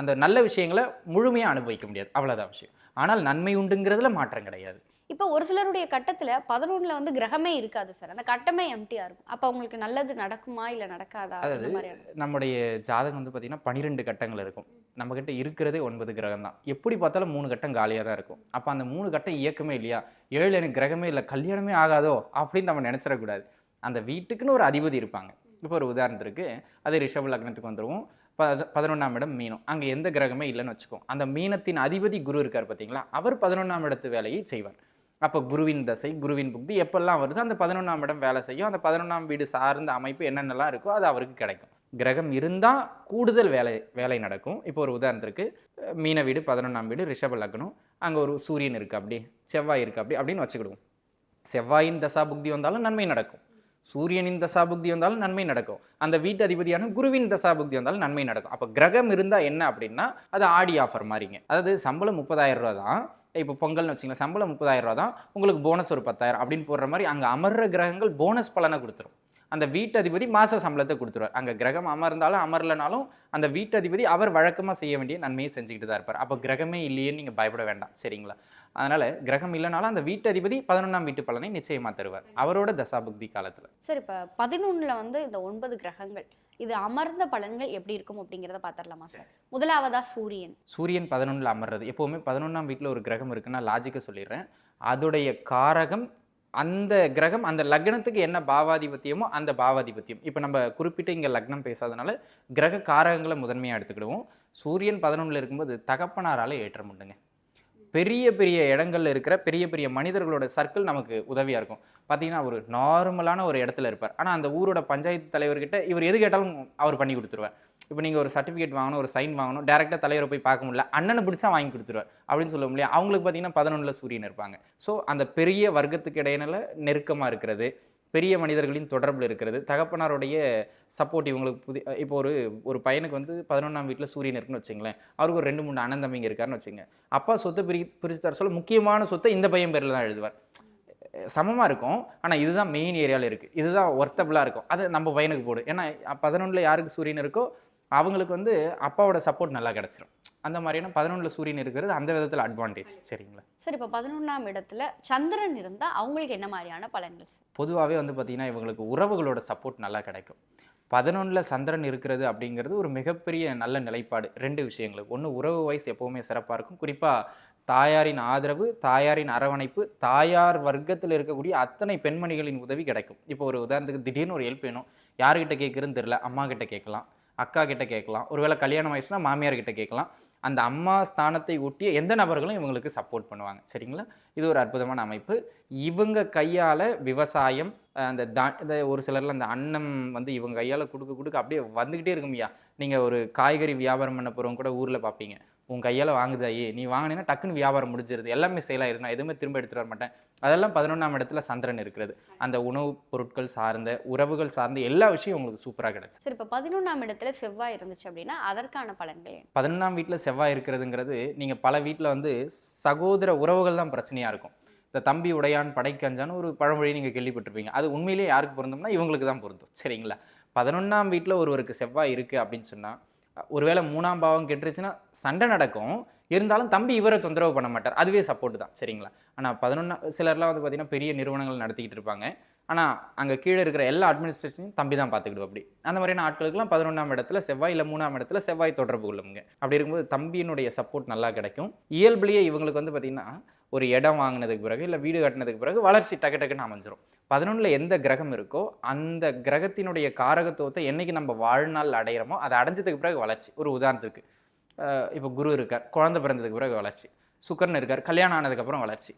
அந்த நல்ல விஷயங்களை முழுமையாக அனுபவிக்க முடியாது. அவ்வளோதான் விஷயம். ஆனால் நன்மை உண்டுங்கிறதுல மாற்றம் கிடையாது. இப்போ ஒரு சிலருடைய கட்டத்துல பதினொன்னுல வந்து கிரகமே இருக்காது சார். அந்த கட்டமே எம்டியா இருக்கும். அப்போ அவங்களுக்கு நல்லது நடக்குமா இல்ல நடக்காதா? அந்த அதாவது மாதிரியான நம்முடைய ஜாதகம் வந்து பார்த்திங்கன்னா பன்னிரெண்டு கட்டங்கள் இருக்கும். நம்மக்கிட்ட இருக்கிறதே ஒன்பது கிரகம் தான். எப்படி பார்த்தாலும் மூணு கட்டம் காலியாக தான் இருக்கும். அப்போ அந்த மூணு கட்டம் இயக்கமே இல்லையா? ஏழு எனக்கு கிரகமே இல்லை கல்யாணமே ஆகாதோ? அப்படின்னு நம்ம நினச்சிடக்கூடாது அந்த வீட்டுக்குன்னு ஒரு அதிபதி இருப்பாங்க. இப்போ ஒரு உதாரணத்திற்கு அதே ரிஷப லக்னத்துக்கு வந்துருவோம். பத பதினொன்றாம் இடம் மீனம். அங்கே எந்த கிரகமே இல்லைன்னு வச்சுக்கோம் அந்த மீனத்தின் அதிபதி குரு இருக்கார் பார்த்தீங்களா அவர் பதினொன்றாம் இடத்து வேலையை செய்வார். அப்போ குருவின் தசை குருவின் புக்தி எப்பெல்லாம் வருது அந்த பதினொன்றாம் இடம் வேலை செய்யும். அந்த பதினொன்றாம் வீடு சார்ந்த அமைப்பு என்னென்னலாம் இருக்கோ அது அவருக்கு கிடைக்கும். கிரகம் இருந்தால் கூடுதல் வேலை வேலை நடக்கும். இப்போ ஒரு உதாரணத்திற்கு மீன வீடு பதினொன்றாம் வீடு ரிஷப லக்னம். அங்கே ஒரு சூரியன் இருக்குது அப்படி செவ்வாய் இருக்குது அப்படி அப்படின்னு வச்சுக்கிடுவோம். செவ்வாயின் தசா புக்தி வந்தாலும் நன்மை நடக்கும். சூரியனின் தசா புக்தி வந்தாலும் நன்மை நடக்கும். அந்த வீட்டு அதிபதியான குருவின் தசா புக்தி வந்தாலும் நன்மை நடக்கும். அப்போ கிரகம் இருந்தால் என்ன அப்படின்னா அது ஆடி ஆஃபர் மாதிரிங்க அதாவது சம்பளம் முப்பதாயிரம் ரூபா தான் இப்போ பொங்கல்னு வச்சுங்களேன் சம்பளம் முப்பதாயிரம் ரூபா தான் உங்களுக்கு போனஸ் ஒரு பத்தாயிரம் அப்படின்னு போடுற மாதிரி அங்கே அமர்ற கிரகங்கள் போனஸ் பலனை கொடுத்துரும். அந்த வீட்டு அதிபதி மாத சம்பளத்தை கொடுத்துருவார். அங்கே கிரகம் அமர்ந்தாலும் அமரலனாலும் அந்த வீட்டு அதிபதி அவர் வழக்கமாக செய்ய வேண்டிய நன்மையை செஞ்சுக்கிட்டு தான் இருப்பார். அப்போ கிரகமே இல்லையேன்னு நீங்கள் பயப்பட வேண்டாம். சரிங்களா? அதனால் கிரகம் இல்லைனாலும் அந்த வீட்டு அதிபதி பதினொன்றாம் வீட்டு பலனை நிச்சயமாக தருவார். அவரோட தசாபுக்தி காலத்தில். சரி இப்போ பதினொன்றில் வந்து இந்த ஒன்பது கிரகங்கள் இது அமர்ந்த பலன்கள் எப்படி இருக்கும் அப்படிங்கிறத பார்த்துடலாமா சார்? முதலாவதா சூரியன். சூரியன் பதினொன்றில் அமர்றது. எப்போவுமே பதினொன்றாம் வீட்டில் ஒரு கிரகம் இருக்குன்னா லாஜிக்கை சொல்லிடுறேன். அதோடைய காரகம் அந்த கிரகம் அந்த லக்னத்துக்கு என்ன பாவாதிபத்தியமோ அந்த பாவாதிபத்தியம். இப்போ நம்ம குறிப்பிட்டு இங்கே லக்னம் பேசாதனால கிரக காரகங்களை முதன்மையாக எடுத்துக்கிடுவோம். சூரியன் பதினொன்றில் இருக்கும்போது தகப்பனாரால் ஏற்றம் உண்டுங்க. பெரிய பெரிய இடங்கள்ல இருக்கிற பெரிய பெரிய மனிதர்களோட சர்க்கிள் நமக்கு உதவியாக இருக்கும். பார்த்தீங்கன்னா ஒரு நார்மலான ஒரு இடத்துல இருப்பார். ஆனால் அந்த ஊரோட பஞ்சாயத்து தலைவர்கிட்ட இவர் எது கேட்டாலும் அவர் பண்ணி கொடுத்துருவார். இப்போ நீங்கள் ஒரு சர்டிஃபிகேட் வாங்கணும் ஒரு சைன் வாங்கணும் டேரெக்டாக தலைவரை போய் பார்க்க முடியல அண்ணனை பிடிச்சா வாங்கி கொடுத்துருவார் அப்படின்னு சொல்ல முடியாது அவங்களுக்கு பார்த்தீங்கன்னா பதினொன்றில் சூரியன் இருப்பாங்க. ஸோ அந்த பெரிய வர்க்கத்துக்கு இடையினால நெருக்கமாக இருக்கிறது பெரிய மனிதர்களின் தொடர்பில் இருக்கிறது. தகப்பனாருடைய சப்போர்ட் இவங்களுக்கு புதிய இப்போ ஒரு ஒரு பையனுக்கு வந்து பதினொன்றாம் வீட்டில் சூரியன் இருக்குன்னு வச்சுங்களேன். அவருக்கு ஒரு ரெண்டு மூணு அண்ணன் தம்பிங்க இருக்காருன்னு வச்சுங்க. அப்பா சொத்தை பிரி பிரித்து தர சொல்ல முக்கியமான சொத்தை இந்த பையன் பேரில் தான் எழுதுவார். சமமாக இருக்கும். ஆனால் இதுதான் மெயின் ஏரியாவில் இருக்குது இதுதான் ஒர்த்தபிளாக இருக்கும். அது நம்ம பையனுக்கு போடு. ஏன்னா பதினொன்றில் யாருக்கு சூரியன் இருக்கோ அவங்களுக்கு வந்து அப்பாவோட சப்போர்ட் நல்லா கிடச்சிரும். அந்த மாதிரியான பதினொன்றில் சூரியன் இருக்கிறது அந்த விதத்தில் அட்வான்டேஜ் சரிங்களா? சரி இப்போ பதினொன்றாம் இடத்துல சந்திரன் இருந்தா அவங்களுக்கு என்ன மாதிரியான பலன்கள் பொதுவாகவே வந்து பார்த்திங்கன்னா இவங்களுக்கு உறவுகளோட சப்போர்ட் நல்லா கிடைக்கும். பதினொன்றில் சந்திரன் இருக்கிறது அப்படிங்கிறது ஒரு மிகப்பெரிய நல்ல நிலைப்பாடு. ரெண்டு விஷயங்கள் ஒன்று உறவு வயசு எப்போவுமே சிறப்பாக இருக்கும். குறிப்பாக தாயாரின் ஆதரவு தாயாரின் அரவணைப்பு தாயார் வர்க்கத்தில் இருக்கக்கூடிய அத்தனை பெண்மணிகளின் உதவி கிடைக்கும். இப்போ ஒரு உதாரணத்துக்கு திடீர்னு ஒரு ஹெல்ப் வேணும். யார்கிட்ட கேட்குறதுன்னு தெரில அம்மா கிட்ட கேட்கலாம். அக்கா கிட்ட கேட்கலாம். ஒருவேளை கல்யாணம் வயசுனா மாமியார் கிட்ட கேட்கலாம். அந்த அம்மா ஸ்தானத்தை ஒட்டிய எந்த நபர்களும் இவங்களுக்கு சப்போர்ட் பண்ணுவாங்க. சரிங்களா? இது ஒரு அற்புதமான அமைப்பு. இவங்க கையால் விவசாயம் அந்த தா இந்த ஒரு சிலரில் அந்த அன்னம் வந்து இவங்க கையால் கொடுக்க கொடுக்க அப்படியே வந்துக்கிட்டே இருக்கும்யா நீங்கள் ஒரு காய்கறி வியாபாரம் பண்ண போகிறவங்க கூட ஊரில் பார்ப்பீங்க உன் கையால் வாங்குதாயே நீ வாங்கினீங்கன்னா டக்குன்னு வியாபாரம் முடிஞ்சிருது. எல்லாமே செயலாயிருது நான் எதுவுமே திரும்ப எடுத்துகிட்டு வர மாட்டேன். அதெல்லாம் பதினொன்றாம் இடத்துல சந்திரன் இருக்கிறது. அந்த உணவுப் பொருட்கள் சார்ந்த உறவுகள் சார்ந்த எல்லா விஷயம் உங்களுக்கு சூப்பராக கிடைச்சு. சரி இப்போ பதினொன்றாம் இடத்துல செவ்வாய் இருந்துச்சு அப்படின்னா அதற்கான பலன்கள் பதினொன்றாம் வீட்டில் செவ்வாய் இருக்கிறதுங்கிறது நீங்கள் பல வீட்டில் வந்து சகோதர உறவுகள் தான் பிரச்சனையாக இருக்கும். இந்த தம்பி உடையான் படைக்கஞ்சான்னு ஒரு பழமொழி நீங்கள் கேள்விப்பட்டிருப்பீங்க. அது உண்மையிலேயே யாருக்கு பொருந்தும்னா இவங்களுக்கு தான் பொருந்தும். சரிங்களா? பதினொன்றாம் வீட்டில் ஒருவருக்கு செவ்வாய் இருக்குது அப்படின்னு சொன்னால் ஒருவேளை மூணாம் பாவம் கெட்டுருச்சுன்னா சண்டை நடக்கும். இருந்தாலும் தம்பி இவரை தொந்தரவு பண்ண மாட்டார். அதுவே சப்போர்ட் தான். சரிங்களா? ஆனால் பதினொன்று சிலர்லாம் வந்து பார்த்திங்கன்னா பெரிய நிறுவனங்கள் நடத்திக்கிட்டு இருப்பாங்க. ஆனால் அங்கே கீழே இருக்கிற எல்லா அட்மினிஸ்ட்ரேஷனையும் தம்பி தான் பார்த்துக்கிடுவோம் அப்படி. அந்த மாதிரியான ஆட்களுக்குலாம் பதினொன்றாம் இடத்துல செவ்வாய் இல்லை மூணாம் இடத்துல செவ்வாய் தொடர்பு கொள்ளுங்க. அப்படி இருக்கும்போது தம்பியினுடைய சப்போர்ட் நல்லா கிடைக்கும். இயல்புலேயே இவங்களுக்கு வந்து பார்த்திங்கன்னா ஒரு இடம் வாங்கினதுக்கு பிறகு இல்லை வீடு கட்டினதுக்கு பிறகு வளர்ச்சி டக்கு டக்குன்னு அமைஞ்சிரும். பதினொன்றில் எந்த கிரகம் இருக்கோ அந்த கிரகத்தினுடைய காரகத்துவத்தை என்னைக்கு நம்ம வாழ்நாள் அடையிறோமோ அதை அடைஞ்சதுக்கு பிறகு வளர்ச்சி. ஒரு உதாரணத்துக்கு இப்போ குரு இருக்கார் குழந்தை பிறந்ததுக்கு பிறகு வளர்ச்சி. சுக்கரன் இருக்கார் கல்யாணம் ஆனதுக்கப்புறம் வளர்ச்சி.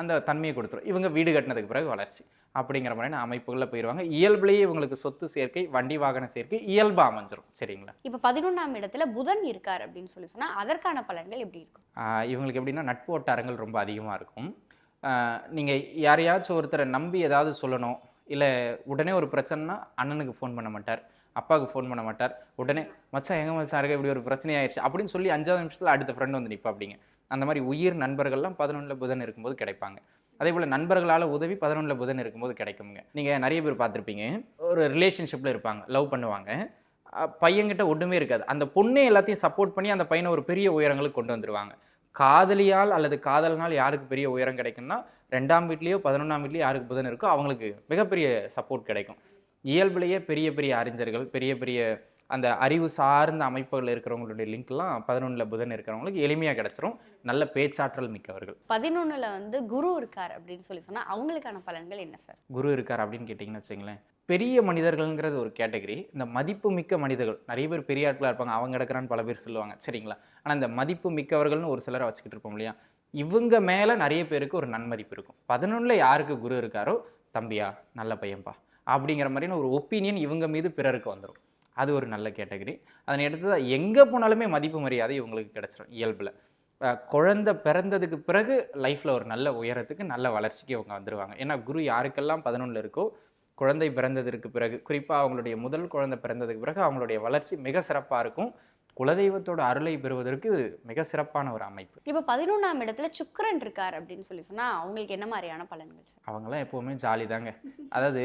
அந்த தன்மையை கொடுத்துரும். இவங்க வீடு கட்டினதுக்கு பிறகு வளர்ச்சி. அப்படிங்கிற மாதிரியான அமைப்புகளில் போயிடுவாங்க இயல்புலேயே இவங்களுக்கு சொத்து சேர்க்கை வண்டி வாகன சேர்க்கை இயல்பாக அமைஞ்சிரும். சரிங்களா? இப்போ பதினொன்றாம் இடத்துல புதன் இருக்கார் அப்படின்னு சொல்லி சொன்னா அதற்கான பலன்கள் எப்படி இருக்கும்? இவங்களுக்கு எப்படின்னா நட்பு வட்டாரங்கள் ரொம்ப அதிகமாக இருக்கும். நீங்கள் யாரையாச்சும் ஒருத்தரை நம்பி ஏதாவது சொல்லணும் இல்லை உடனே ஒரு பிரச்சனைனா அண்ணனுக்கு ஃபோன் பண்ண மாட்டார் அப்பாவுக்கு ஃபோன் பண்ண மாட்டார் உடனே மச்சான் எங்கே மச்சான் இருக்க? இப்படி ஒரு பிரச்சனை ஆயிடுச்சு அப்படின்னு சொல்லி அஞ்சாவது நிமிஷத்தில் அடுத்த ஃப்ரெண்ட் வந்து நிற்பா அப்படிங்க அந்த மாதிரி உயிர் நண்பர்கள்லாம் பதினொன்றில் புதன் இருக்கும்போது கிடைப்பாங்க. அதே போல் நண்பர்களால் உதவி பதினொன்றில் புதன் இருக்கும்போது கிடைக்குங்க. நீங்கள் நிறைய பேர் பார்த்துருப்பீங்க. ஒரு ரிலேஷன்ஷிப்பில் இருப்பாங்க லவ் பண்ணுவாங்க. பையன்கிட்ட ஒன்றுமே இருக்காது. அந்த பொண்ணே எல்லாத்தையும் சப்போர்ட் பண்ணி அந்த பையனை ஒரு பெரிய உயரங்களுக்கு கொண்டு வந்துடுவாங்க காதலியால் அல்லது காதலனால் யாருக்கு பெரிய உயரம் கிடைக்கும்னா ரெண்டாம் வீட்லேயோ பதினொன்றாம் வீட்லேயோ யாருக்கு புதன் இருக்கோ அவங்களுக்கு மிகப்பெரிய சப்போர்ட் கிடைக்கும். இயல்புலேயே பெரிய பெரிய அறிஞர்கள் பெரிய பெரிய அந்த அறிவு சார்ந்த அமைப்புகள் இருக்கிறவங்களுடைய லிங்க்லாம் பதினொன்றில் புதன் இருக்கிறவங்களுக்கு எளிமையாக கிடச்சிரும். நல்ல பேச்சாற்றல் மிக்கவர்கள். பதினொன்னுல வந்து குரு இருக்கார் அப்படின்னு சொல்லி சொன்னா அவங்களுக்கான பலன்கள் என்ன சார்? குரு இருக்கார் அப்படின்னு கேட்டிங்கன்னு வச்சுங்களேன் பெரிய மனிதர்கள்ங்கிறது ஒரு கேட்டகரி. இந்த மதிப்பு மிக்க மனிதர்கள் நிறைய பேர் பெரிய ஆட்களாக இருப்பாங்க அவங்க கிடக்குறான்னு பல பேர் சொல்லுவாங்க சரிங்களா? ஆனால் இந்த மதிப்பு மிக்கவர்கள்னு ஒரு சிலரை வச்சுக்கிட்டு இருப்போம் இல்லையா? இவங்க மேலே நிறைய பேருக்கு ஒரு நன்மதிப்பு இருக்கும். பதினொன்றில் யாருக்கு குரு இருக்காரோ தம்பியா நல்ல பையன்பா அப்படிங்கிற மாதிரியான ஒரு ஒப்பீனியன் இவங்க மீது பிறருக்கு வந்துடும் அது ஒரு நல்ல கேட்டகரி. அதனை அடுத்தது எங்கே போனாலுமே மதிப்பு மரியாதை இவங்களுக்கு கிடச்சிரும் இயல்பில். குழந்தை பிறந்ததுக்கு பிறகு லைஃப்பில் ஒரு நல்ல உயரத்துக்கு நல்ல வளர்ச்சிக்கு இவங்க வந்துடுவாங்க ஏன்னா குரு யாருக்கெல்லாம் பதினொன்றில் இருக்கோ குழந்தை பிறந்ததற்கு பிறகு குறிப்பாக அவங்களுடைய முதல் குழந்தை பிறந்ததுக்கு பிறகு அவங்களுடைய வளர்ச்சி மிக சிறப்பாக இருக்கும். குலதெய்வத்தோட அருளை பெறுவதற்கு மிக சிறப்பான ஒரு அமைப்பு. இப்போ பதினொன்றாம் இடத்துல சுக்கிரன் இருக்கார் அப்படின்னு சொல்லி சொன்னா அவங்களுக்கு என்ன மாதிரியான பலன்கள் சார்? அவங்கெல்லாம் எப்போவுமே ஜாலி தாங்க அதாவது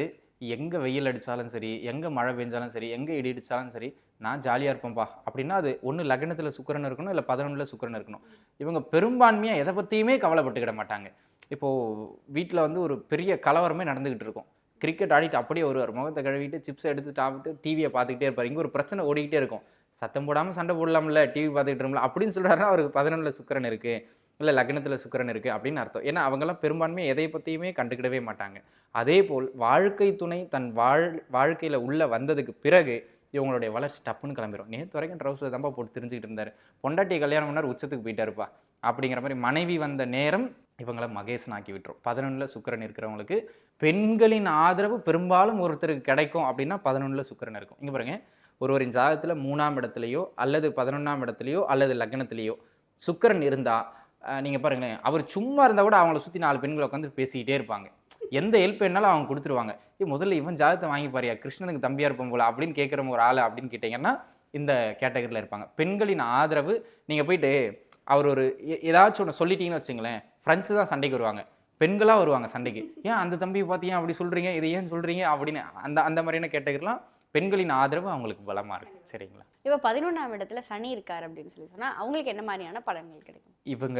எங்கே வெயில் அடித்தாலும் சரி எங்கே மழை பெஞ்சாலும் சரி எங்கே இடி அடித்தாலும் சரி நான் ஜாலியாக இருப்பேன்ப்பா அப்படின்னா அது ஒன்று லக்னத்தில் சுக்கரன் இருக்கணும் இல்லை பதினொன்றில் சுக்கிரன் இருக்கணும். இவங்க பெரும்பான்மையாக எதை பற்றியுமே கவலைப்பட்டுக்கிட மாட்டாங்க. இப்போது வீட்டில் வந்து ஒரு பெரிய கலவரமே நடந்துக்கிட்டு இருக்கும். கிரிக்கெட் ஆடிட்டு அப்படியே வருவார். முகத்தை கழுவிட்டு சிப்ஸ் எடுத்து சாப்பிட்டு டிவியை பார்த்துக்கிட்டே இருப்பார். இங்கே ஒரு பிரச்சனை ஓடிக்கிட்டே இருக்கும். சத்தம் போடாமல் சண்டை போடலாம்ல டிவி பார்த்துக்கிட்டு இருக்கோம்ல அப்படின்னு சொல்கிறாருன்னா அவருக்கு பதினொன்றில் சுக்கிரன் இருக்குது இல்லை லக்னத்தில் சுக்கரன் இருக்குது அப்படின்னு அர்த்தம். ஏன்னா அவங்கெல்லாம் பெரும்பான்மையை எதை பற்றியுமே கண்டுக்கிடவே மாட்டாங்க. அதே போல் வாழ்க்கை துணை தன் வாழ் வாழ்க்கையில் உள்ளே வந்ததுக்கு பிறகு இவங்களுடைய வளர்ச்சி டப்புன்னு கிளம்பிடும் நேற்று வரைக்கும் ட்ரௌசர் தான்ப்பா போட்டு தெரிஞ்சுக்கிட்டு இருந்தார். பொண்டாட்டி கல்யாணம் பண்ணார் உச்சத்துக்கு போயிட்டாருப்பா. அப்படிங்கிற மாதிரி மனைவி வந்த நேரம் இவங்களை மகேசன் ஆக்கி விட்டுரும். பதினொன்றில் சுக்கரன் இருக்கிறவங்களுக்கு பெண்களின் ஆதரவு பெரும்பாலும் ஒருத்தருக்கு கிடைக்கும் அப்படின்னா பதினொன்றில் சுக்கிரன் இருக்கும். இங்கே பாருங்கள் ஒருவரின் ஜாதகத்தில் மூணாம் இடத்துலையோ அல்லது பதினொன்றாம் இடத்துலையோ அல்லது லக்னத்திலேயோ சுக்கரன் இருந்தால் நீங்கள் பாருங்களேன் அவர் சும்மா இருந்தால் கூட அவங்கள சுற்றி நாலு பெண்களை உட்காந்து பேசிக்கிட்டே இருப்பாங்க. எந்த ஹெல்ப் வேணாலும் அவங்க கொடுத்துருவாங்க. இது முதல்ல இவன் ஜாதகத்தை வாங்கி பாரியா கிருஷ்ணனுக்கு தம்பியாக இருப்போம் போல அப்படின்னு கேட்குற ஒரு ஆள் அப்படின்னு கேட்டிங்கன்னா இந்த கேட்டகரியில் இருப்பாங்க. பெண்களின் ஆதரவு நீங்கள் போயிட்டு அவர் ஒரு ஏதாச்சும் ஒன்று சொல்லிட்டீங்கன்னு வச்சுங்களேன் ஃப்ரெண்ட்ஸு தான் சண்டைக்கு வருவாங்க. பெண்களாக வருவாங்க சண்டைக்கு. ஏன் அந்த தம்பியை பார்த்தீங்க அப்படி சொல்கிறீங்க இதை ஏன் சொல்கிறீங்க அப்படின்னு அந்த அந்த மாதிரியான கேட்டகரிலாம் பெண்களின் ஆதரவு அவங்களுக்கு பலமாக இருக்கு. சரிங்களா? இப்போ பதினொன்றாம் இடத்துல சனி இருக்கார் அப்படின்னு சொல்லி சொன்னா அவங்களுக்கு என்ன மாதிரியான பலன்கள் கிடைக்கும்? இவங்க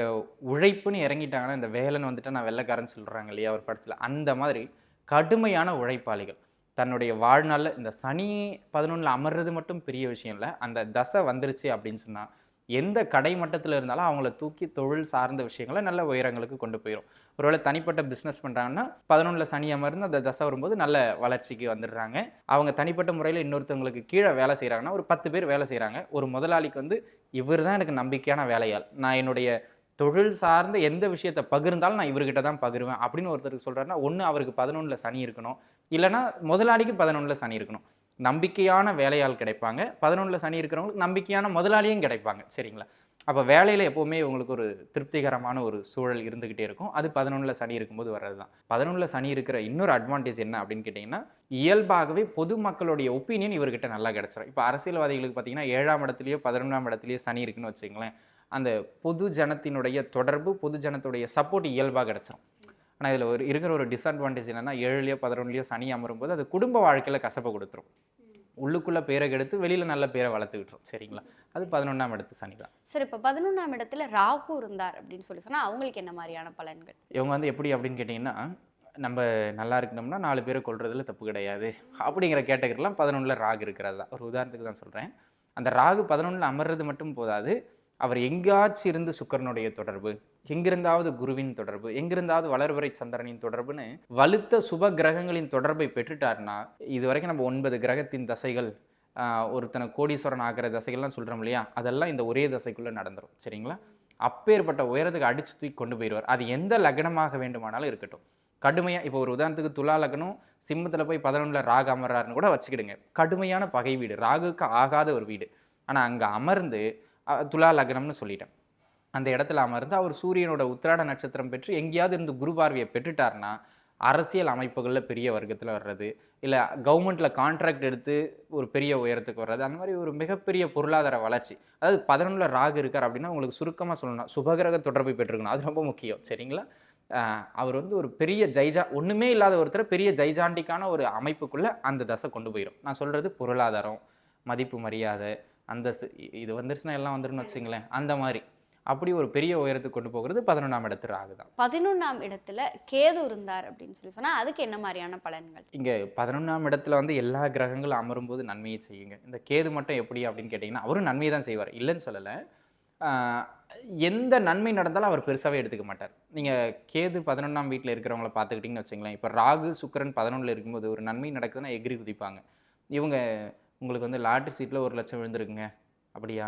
உழைப்புன்னு இறங்கிட்டாங்கன்னா இந்த வேலைன்னு வந்துட்டு நான் வெள்ளைக்காரன் சொல்கிறாங்க இல்லையா ஒரு படத்தில். அந்த மாதிரி கடுமையான உழைப்பாளிகள். தன்னுடைய வாழ்நாளில் இந்த சனி பதினொன்றில் அமர்றது மட்டும் பெரிய விஷயம் இல்லை. அந்த தசை வந்துருச்சு அப்படின்னு சொன்னால் எந்த கடை மட்டத்தில் இருந்தாலும் அவங்கள தூக்கி தொழில் சார்ந்த விஷயங்களை நல்ல உயரங்களுக்கு கொண்டு போயிடும் ஒருவேளை தனிப்பட்ட பிஸ்னஸ் பண்ணுறாங்கன்னா பதினொன்றில் சனி அமர்ந்து அந்த தசை வரும்போது நல்ல வளர்ச்சிக்கு வந்துடுறாங்க. அவங்க தனிப்பட்ட முறையில் இன்னொருத்தவங்களுக்கு கீழே வேலை செய்கிறாங்கன்னா ஒரு பத்து பேர் வேலை செய்கிறாங்க ஒரு முதலாளிக்கு வந்து இவர் தான் எனக்கு நம்பிக்கையான வேலையால் நான் என்னுடைய தொழில் சார்ந்த எந்த விஷயத்தை பகிர்ந்தாலும் நான் இவர்கிட்ட தான் பகிர்வேன் அப்படின்னு ஒருத்தருக்கு சொல்கிறாருன்னா ஒன்று அவருக்கு பதினொன்றில் சனி இருக்கணும். இல்லைன்னா முதலாளிக்கு பதினொன்றில் சனி இருக்கணும். நம்பிக்கையான வேலையாள் கிடைப்பாங்க. பதினொன்றில் சனி இருக்கிறவங்களுக்கு நம்பிக்கையான முதலாளியும் கிடைப்பாங்க. சரிங்களா? அப்போ வேலையில் எப்போவுமே உங்களுக்கு ஒரு திருப்திகரமான ஒரு சூழல் இருந்துக்கிட்டே இருக்கும். அது பதினொன்றில் சனி இருக்கும்போது வர்றது தான் பதினொன்றில் சனி இருக்கிற இன்னொரு அட்வான்டேஜ் என்ன அப்படின்னு கேட்டிங்கன்னா இயல்பாகவே பொதுமக்களுடைய ஒப்பீனியன் இவர்கிட்ட நல்லா கிடச்சிரும். இப்போ அரசியல்வாதிகளுக்கு பார்த்தீங்கன்னா ஏழாம் இடத்துலையோ பதினொன்றாம் இடத்துலையோ சனி இருக்குன்னு வச்சுங்களேன் அந்த பொது ஜனத்தினுடைய தொடர்பு பொது ஜனத்துடைய சப்போர்ட் இயல்பாக கிடச்சிரும். ஆனால் இதில் ஒரு இருக்கிற ஒரு டிஸ்அட்வான்டேஜ் என்னன்னா ஏழுலையோ பதினொன்றுலையோ சனி அமரும்போது அது குடும்ப வாழ்க்கையில் கசப்பை கொடுத்துரும். உள்ளுக்குள்ளே பேரை கெடுத்து வெளியில் நல்ல பேரை வளர்த்து விட்டுரும் சரிங்களா? அது பதினொன்றாம் இடத்து சனி தான். சரி இப்போ பதினொன்றாம் இடத்துல ராகு இருந்தார் அப்படின்னு சொல்லி சொன்னா அவங்களுக்கு என்ன மாதிரியான பலன்கள்? இவங்க வந்து எப்படி அப்படின்னு கேட்டிங்கன்னா நம்ம நல்லா இருக்கணும்னா நாலு பேரை கொல்றதுல தப்பு கிடையாது. அப்படிங்கிற கேட்டகரிலாம் பதினொன்றில் ராகு இருக்கிறது தான். ஒரு உதாரணத்துக்கு தான் சொல்கிறேன் அந்த ராகு பதினொன்றில் அமர்றது மட்டும் போதாது அவர் எங்காச்சும் இருந்து சுக்கரனுடைய தொடர்பு எங்கிருந்தாவது குருவின் தொடர்பு எங்கிருந்தாவது வளர்வரை சந்திரனின் தொடர்புன்னு வலுத்த சுப கிரகங்களின் தொடர்பை பெற்றுட்டாருன்னா இது வரைக்கும் நம்ம ஒன்பது கிரகத்தின் தசைகள் ஒருத்தனை கோடீஸ்வரன் ஆகிற தசைகள்லாம் சொல்கிறோம் இல்லையா? அதெல்லாம் இந்த ஒரே தசைக்குள்ளே நடந்துரும். சரிங்களா? அப்பேற்பட்ட உயரத்துக்கு அடித்து தூக்கி கொண்டு போயிடுவார். அது எந்த லக்னமாக வேண்டுமானாலும் இருக்கட்டும். கடுமையாக இப்போ ஒரு உதாரணத்துக்கு துலா லக்னம் சிம்மத்தில் போய் பதினொன்றில் ராகு அமர்றாருன்னு கூட வச்சுக்கிடுங்க. கடுமையான பகை வீடு. ராகுக்கு ஆகாத ஒரு வீடு. ஆனால் அங்கே அமர்ந்து துலா லக்னம்னு சொல்லிட்டேன். அந்த இடத்துல அமர்ந்து அவர் சூரியனோட உத்திராட நட்சத்திரம் பெற்று எங்கேயாவது இருந்து குரு பார்வையை பெற்றுட்டார்னா அரசியல் அமைப்புகளில் பெரிய வர்க்கத்தில் வர்றது இல்லை கவர்மெண்ட்டில் கான்ட்ராக்ட் எடுத்து ஒரு பெரிய உயரத்துக்கு வர்றது அந்த மாதிரி ஒரு மிகப்பெரிய பொருளாதார வளர்ச்சி. அதாவது பதினொன்றில் ராகு இருக்கார் அப்படின்னா உங்களுக்கு சுருக்கமாக சொல்லணும். சுபகிரக தொடர்பை பெற்றிருக்கணும். அது ரொம்ப முக்கியம். சரிங்களா? அவர் வந்து ஒரு பெரிய ஜெய்ஜா ஒன்றுமே இல்லாத ஒருத்தரை பெரிய ஜெய்ஜாண்டிக்கான ஒரு அமைப்புக்குள்ளே அந்த தசை கொண்டு போயிடும் நான் சொல்கிறது பொருளாதாரம் மதிப்பு மரியாதை அந்தஸ்து இ- இது வந்துருச்சுன்னா எல்லாம் வந்துருன்னு வச்சுங்களேன் அந்த மாதிரி. அப்படி ஒரு பெரிய உயரத்துக்கு கொண்டு போகிறது பதினொன்றாம் இடத்து ராகு தான். பதினொன்றாம் இடத்துல கேது இருந்தார் அப்படின்னு சொல்லி சொன்னா அதுக்கு என்ன மாதிரியான பலன்கள்? இங்கே பதினொன்றாம் இடத்துல வந்து எல்லா கிரகங்களும் அமரும்போது நன்மையை செய்யுங்க. இந்த கேது மட்டும் எப்படி அப்படின்னு கேட்டிங்கன்னா அவரும் நன்மையை தான் செய்வார். இல்லைன்னு சொல்லலை. எந்த நன்மை நடந்தாலும் அவர் பெருசாகவே எடுத்துக்க மாட்டார். நீங்கள் கேது பதினொன்றாம் வீட்டில் இருக்கிறவங்கள பார்த்துக்கிட்டிங்கன்னு வச்சுங்களேன் இப்போ ராகு சுக்கிரன் பதினொன்றில் இருக்கும்போது ஒரு நன்மை நடக்குதுன்னா எகிரி குதிப்பாங்க. இவங்க உங்களுக்கு வந்து லாட்ரி சீட்டில் ஒரு லட்சம் விழுந்திருக்குங்க. அப்படியா?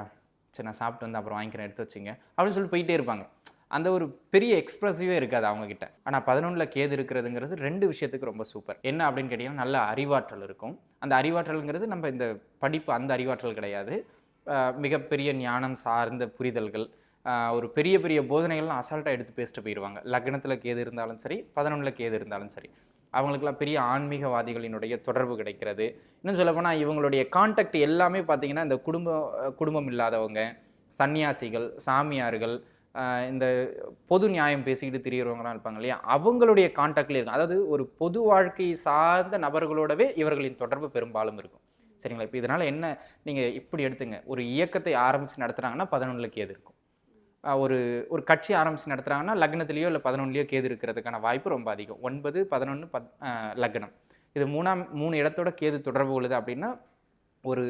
சரி நான் சாப்பிட்டு வந்து அப்புறம் வாங்கிக்கிறேன் எடுத்து வச்சுங்க. அப்படின்னு சொல்லிட்டு போயிட்டே இருப்பாங்க. அந்த ஒரு பெரிய எக்ஸ்ப்ரெசிவே இருக்காது அவங்கக்கிட்ட ஆனால் பதினொன்றில் கேது இருக்கிறதுங்கிறது ரெண்டு விஷயத்துக்கு ரொம்ப சூப்பர் என்ன அப்படின்னு கேட்டிங்கன்னா நல்ல அறிவாற்றல் இருக்கும். அந்த அறிவாற்றல்ங்கிறது நம்ம இந்த படிப்பு அந்த அறிவாற்றல் கிடையாது. மிகப்பெரிய ஞானம் சார்ந்த புரிதல்கள் ஒரு பெரிய பெரிய போதனைகள்லாம் அசால்ட்டாக எடுத்து பேசிட்டு போயிடுவாங்க லக்னத்தில் கேது இருந்தாலும் சரி பதினொன்றில் கேது இருந்தாலும் சரி. அவங்களுக்குலாம் பெரிய ஆன்மீகவாதிகளினுடைய தொடர்பு கிடைக்கிறது. இன்னும் சொல்லப்போனால் இவங்களுடைய கான்டாக்ட் எல்லாமே பார்த்தீங்கன்னா இந்த குடும்ப குடும்பம் இல்லாதவங்க சன்னியாசிகள் சாமியார்கள் இந்த பொது நியாயம் பேசிக்கிட்டு திரியிறவங்கலாம் இருப்பாங்க இல்லையா? அவங்களுடைய கான்டாக்ட்லேயே இருக்கும். அதாவது ஒரு பொது வாழ்க்கை சார்ந்த நபர்களோடவே இவர்களின் தொடர்பு பெரும்பாலும் இருக்கும். சரிங்களா? இப்போ இதனால் என்ன நீங்கள் இப்படி எடுத்துங்க. ஒரு இயக்கத்தை ஆரம்பித்து நடத்துகிறாங்கன்னா பதினொன்றுக்கு எது இருக்கும் ஒரு ஒரு கட்சி ஆரம்பித்து நடத்துகிறாங்கன்னா லக்னத்திலேயோ இல்லை பதினொன்றுலையோ கேது இருக்கிறதுக்கான வாய்ப்பு ரொம்ப அதிகம். ஒன்பது பதினொன்று பத் லக்னம். இது மூணாம் மூணு இடத்தோட கேது தொடர்பு உள்ளது அப்படின்னா ஒரு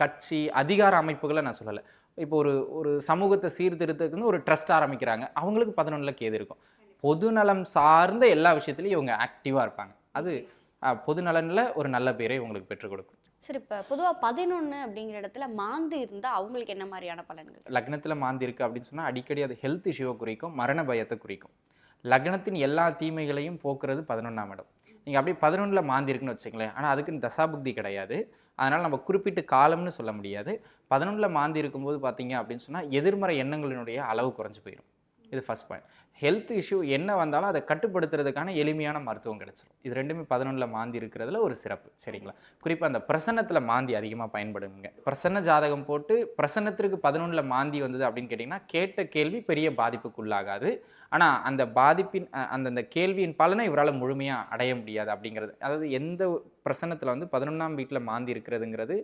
கட்சி அதிகார அமைப்புகளை நான் சொல்லலை. இப்போ ஒரு ஒரு சமூகத்தை சீர்திருத்தத்துக்குன்னு ஒரு ட்ரஸ்ட் ஆரம்பிக்கிறாங்க. அவங்களுக்கு பதினொன்றில் கேது இருக்கும். பொதுநலம் சார்ந்த எல்லா விஷயத்துலையும் இவங்க ஆக்டிவாக இருப்பாங்க. அது பொதுநலனில் ஒரு நல்ல பேரை உங்களுக்கு பெற்றுக் கொடுக்கும். சரி இப்போ பொதுவாக பதினொன்று அப்படிங்கிற இடத்துல மாந்து இருந்தால் அவங்களுக்கு என்ன மாதிரியான பலன்கள்? லக்னத்தில் மாந்து இருக்குது அப்படின்னு சொன்னால் அடிக்கடி அது ஹெல்த் இஷ்யூவை குறிக்கும் மரண பயத்தை குறிக்கும். லக்னத்தின் எல்லா தீமைகளையும் போக்குறது பதினொன்றாம் இடம். நீங்கள் அப்படியே பதினொன்றில் மாந்தி இருக்குன்னு வச்சுங்களேன் ஆனால் அதுக்குன்னு தசாபுக்தி கிடையாது. அதனால் நம்ம குறிப்பிட்டு காலம்னு சொல்ல முடியாது. பதினொன்றில் மாந்தி இருக்கும்போது பார்த்தீங்க அப்படின்னு சொன்னால் எதிர்மறை எண்ணங்களினுடைய அளவு குறைஞ்சி போயிடும் இது ஃபஸ்ட் பாயிண்ட் ஹெல்த் இஷ்யூ என்ன வந்தாலும் அதை கட்டுப்படுத்துறதுக்கான எளிமையான மருத்துவம் கிடைச்சிரும். இது ரெண்டுமே பதினொன்றில் மாந்தி இருக்கிறதுல ஒரு சிறப்பு. சரிங்களா? குறிப்பாக அந்த பிரசன்னத்தில் மாந்தி அதிகமாக பயன்படுங்க. பிரசன்ன ஜாதகம் போட்டு பிரசன்னத்திற்கு பதினொன்றில் மாந்தி வந்தது அப்படின்னு கேட்டிங்கன்னா கேட்ட கேள்வி பெரிய பாதிப்புக்குள்ளாகாது. ஆனால் அந்த பாதிப்பின் அந்தந்த கேள்வியின் பலனை இவரால் முழுமையாக அடைய முடியாது அப்படிங்கிறது. அதாவது எந்த பிரசன்னத்தில் வந்து பதினொன்றாம் வீட்டில் மாந்தி இருக்கிறதுங்கிறது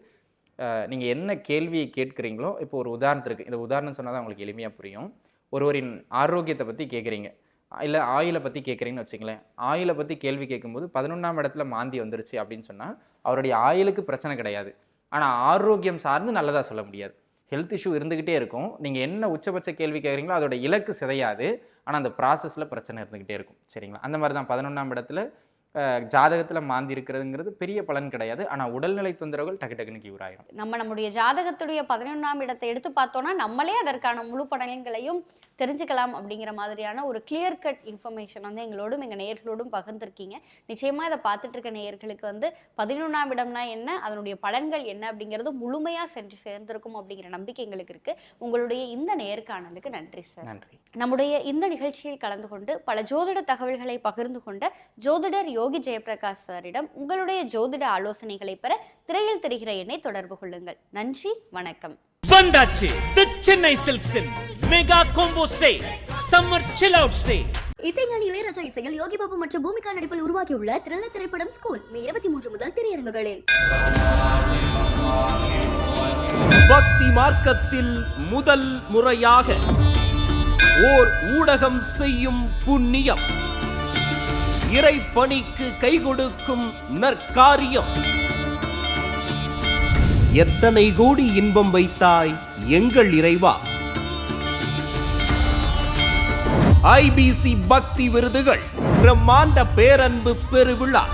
நீங்கள் என்ன கேள்வியை கேட்குறீங்களோ இப்போ ஒரு உதாரணத்திற்கு இந்த உதாரணம் சொன்னால் தான் உங்களுக்கு எளிமையாக புரியும். ஒருவரின் ஆரோக்கியத்தை பற்றி கேட்குறீங்க இல்லை ஆயிலை பற்றி கேட்குறீங்கன்னு வச்சுங்களேன் ஆயிலை பற்றி கேள்வி கேட்கும்போது பதினொன்றாம் இடத்துல மாந்தி வந்துருச்சு அப்படின்னு சொன்னால் அவருடைய ஆயிலுக்கு பிரச்சனை கிடையாது. ஆனால் ஆரோக்கியம் சார்ந்து நல்லதாக சொல்ல முடியாது. ஹெல்த் இஷ்யூ இருந்துக்கிட்டே இருக்கும். நீங்கள் என்ன உச்சபட்ச கேள்வி கேட்குறீங்களோ அதோட இலக்கு சிதையாது. ஆனால் அந்த ப்ராசஸில் பிரச்சனை இருந்துக்கிட்டே இருக்கும். சரிங்களா? அந்த மாதிரி தான் பதினொன்றாம் இடத்துல ஜாதகத்தில் மாந்தி இருக்கிறதுங்கிறது பெரிய பலன் கிடையாது. ஆனால் உடல்நிலை தொந்தரவுகள் டக்கு டக்குன்னு கியூர் ஆயிரும் நம்ம நம்முடைய ஜாதகத்துடைய பதினொன்றாம் இடத்தை எடுத்து பார்த்தோம்னா நம்மளே அதற்கான முழு படங்களையும் தெரிஞ்சுக்கலாம் அப்படிங்கிற மாதிரியான ஒரு கிளியர் கட் இன்ஃபர்மேஷன் வந்து எங்களோடும் எங்கள் நேயர்களோடும் பகிர்ந்திருக்கீங்க. நிச்சயமாக இதை பார்த்துட்டு இருக்க நேயர்களுக்கு வந்து பதினொன்றாம் இடம்னா என்ன அதனுடைய பலன்கள் என்ன அப்படிங்கிறது முழுமையாக சென்று சேர்ந்திருக்கும் அப்படிங்கிற நம்பிக்கை எங்களுக்கு இருக்கு. உங்களுடைய இந்த நேர்காணலுக்கு நன்றி சார். நன்றி. நம்முடைய இந்த நிகழ்ச்சியில் கலந்து கொண்டு பல ஜோதிட தகவல்களை பகிர்ந்து கொண்ட ஜோதிடர் யோகி ஜெயபிரகாஷ் சாரிடம் உங்களுடைய ஜோதிட ஆலோசனைகளை பெற திரையில் தெரிகிற எண்ணை தொடர்பு கொள்ளுங்கள். நன்றி வணக்கம். வந்தாச்சு the Chennai சில்க்ஸின் mega combo sale summer chill out sale இசைஞானி இளையராஜா இசையில் யோகி பாபு மற்றும் பூமிகா நடிப்பில் உருவாகியுள்ள த்ரில்லர் திரைப்படம் ஸ்கூல் மே இருபத்தி மூன்று முதல் திரையரங்குகளில். பக்தி மார்க்கத்தில் முதல் முறையாக ஓர் ஊடகம் செய்யும் புண்ணியம். இறைப்பணிக்கு கை கொடுக்கும் நற்காரியம். எத்தனை கோடி இன்பம் வைத்தாய் எங்கள் இறைவா? ஐபிசி பக்தி விருதுகள் பிரம்மாண்ட பேரன்பு பெருவிழா.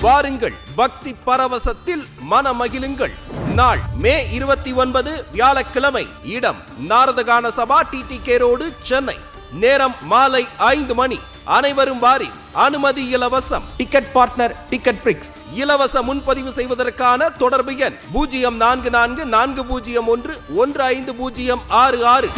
வாருங்கள் பக்தி பரவசத்தில் மனமகிழுங்கள். நாள் மே இருபத்தி ஒன்பது வியாழக்கிழமை இடம் நாரதகான சபா டிடி ரோடு சென்னை. நேரம் மாலை ஐந்து மணி. அனைவரும் வாரி அனுமதி இலவசம். டிக்கெட் பார்ட்னர் டிக்கெட் பிரிக்ஸ் இலவச முன்பதிவு செய்வதற்கான தொடர்பு எண் பூஜ்ஜியம் நான்கு நான்கு நான்கு பூஜ்ஜியம் ஒன்று ஒன்று ஐந்து பூஜ்ஜியம் ஆறு ஆறு.